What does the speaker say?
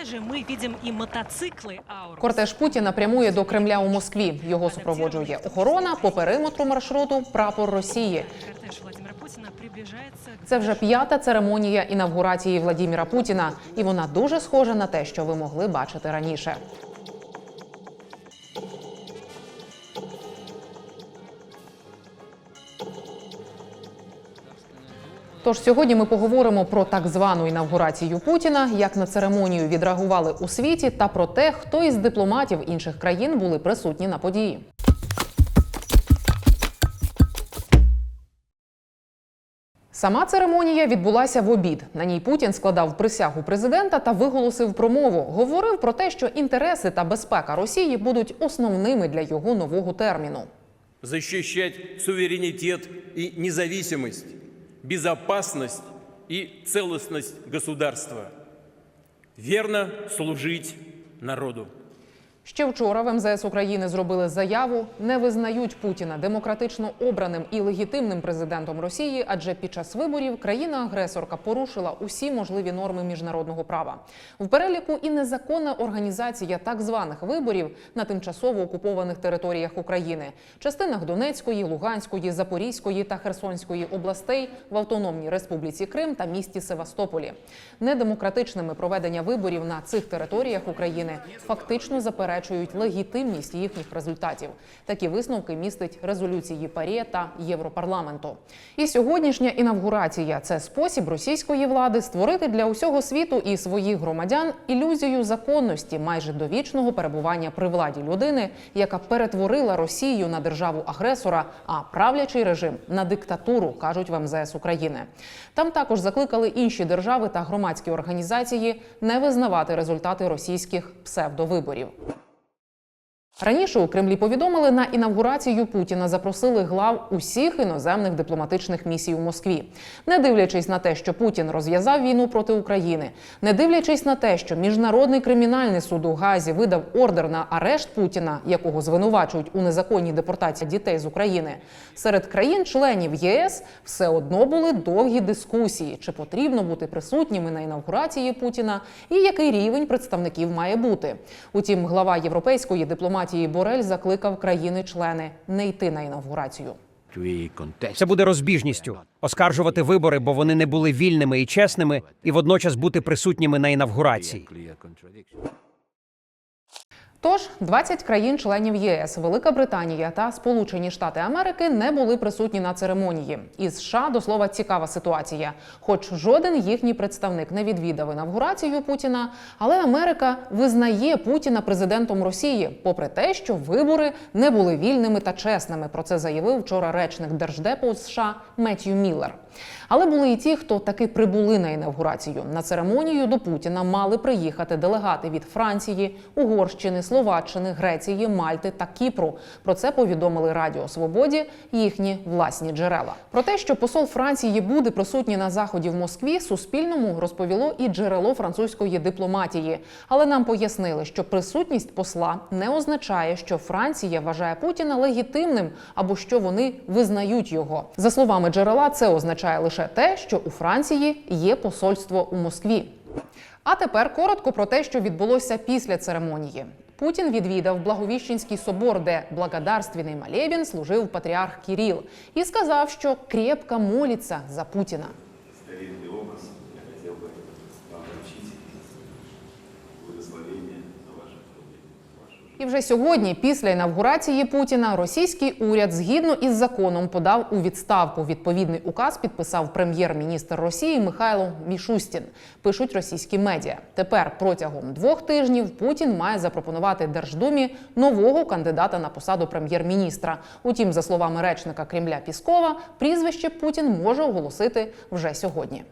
кортеже ми видим і мотоцикли. Кортеж Путіна прямує до Кремля у Москві. Його супроводжує охорона по периметру маршруту прапор Росії. Це вже п'ята церемонія інавгурації Владіміра Путіна, і вона дуже схожа на те, що ви могли бачити раніше. Тож сьогодні ми поговоримо про так звану інавгурацію Путіна, як на церемонію відреагували у світі, та про те, хто із дипломатів інших країн були присутні на події. Сама церемонія відбулася в обід. На ній Путін складав присягу президента та виголосив промову. Говорив про те, що інтереси та безпека Росії будуть основними для його нового терміну. защищать суверенитет и независимость, безопасность и целостность государства, верно служить народу. Ще вчора в МЗС України зробили заяву, не визнають Путіна демократично обраним і легітимним президентом Росії, адже під час виборів країна-агресорка порушила усі можливі норми міжнародного права. В переліку і незаконна організація так званих виборів на тимчасово окупованих територіях України, частинах Донецької, Луганської, Запорізької та Херсонської областей в Автономній Республіці Крим та місті Севастополі. Недемократичними проведення виборів на цих територіях України фактично заперечують легітимність їхніх результатів. Такі висновки містить резолюції ПАРЄ та Європарламенту. І сьогоднішня інавгурація це спосіб російської влади створити для усього світу і своїх громадян ілюзію законності майже довічного перебування при владі людини, яка перетворила Росію на державу агресора, а правлячий режим на диктатуру, кажуть в МЗС України. Там також закликали інші держави та громадські організації не визнавати результати російських псевдовиборів. Раніше у Кремлі повідомили, на інавгурацію Путіна запросили глав усіх іноземних дипломатичних місій у Москві, не дивлячись на те, що Путін розв'язав війну проти України, не дивлячись на те, що міжнародний кримінальний суд у Газі видав ордер на арешт Путіна, якого звинувачують у незаконній депортації дітей з України. Серед країн-членів ЄС все одно були довгі дискусії, чи потрібно бути присутніми на інавгурації Путіна і який рівень представників має бути. Утім, глава європейської дипломатії Борель закликав країни-члени не йти на інавгурацію. Це буде розбіжністю оскаржувати вибори, бо вони не були вільними і чесними, і водночас бути присутніми на інавгурації. Тож 20 країн-членів єС, Велика Британія та Сполучені Штати Америки не були присутні на церемонії. І США до слова цікава ситуація. Хоч жоден їхній представник не відвідав інавгурацію Путіна, але Америка визнає Путіна президентом Росії, попри те, що вибори не були вільними та чесними. Про це заявив вчора речник держдепу США Меттью Міллер. Але були і ті, хто таки прибули на інавгурацію. На церемонію до Путіна мали приїхати делегати від Франції, Угорщини, Словаччини, Греції, Мальти та Кіпру. Про це повідомили Радіо Свободі їхні власні джерела. Про те, що посол Франції буде присутній на заході в Москві, Суспільному розповіло і джерело французької дипломатії. Але нам пояснили, що присутність посла не означає, що Франція вважає Путіна легітимним або що вони визнають його. За словами джерела, це означає лише те, що у Франції є посольство у Москві. А тепер коротко про те, що відбулося після церемонії. Путін відвідав Благовіщенський собор, де благодарственний молебен служив патріарх Кіріл, і сказав, що крепко молиться за Путіна. Старинний образ я хотів би вам вручити благословение І вже сьогодні, після інавгурації Путіна, російський уряд згідно із законом подав у відставку. Відповідний указ підписав прем'єр-міністр Росії Михайло Мішустін. Пишуть російські медіа. Тепер протягом двох тижнів Путін має запропонувати Держдумі нового кандидата на посаду прем'єр-міністра. Утім, за словами речника Кремля Піскова, прізвище Путін може оголосити вже сьогодні.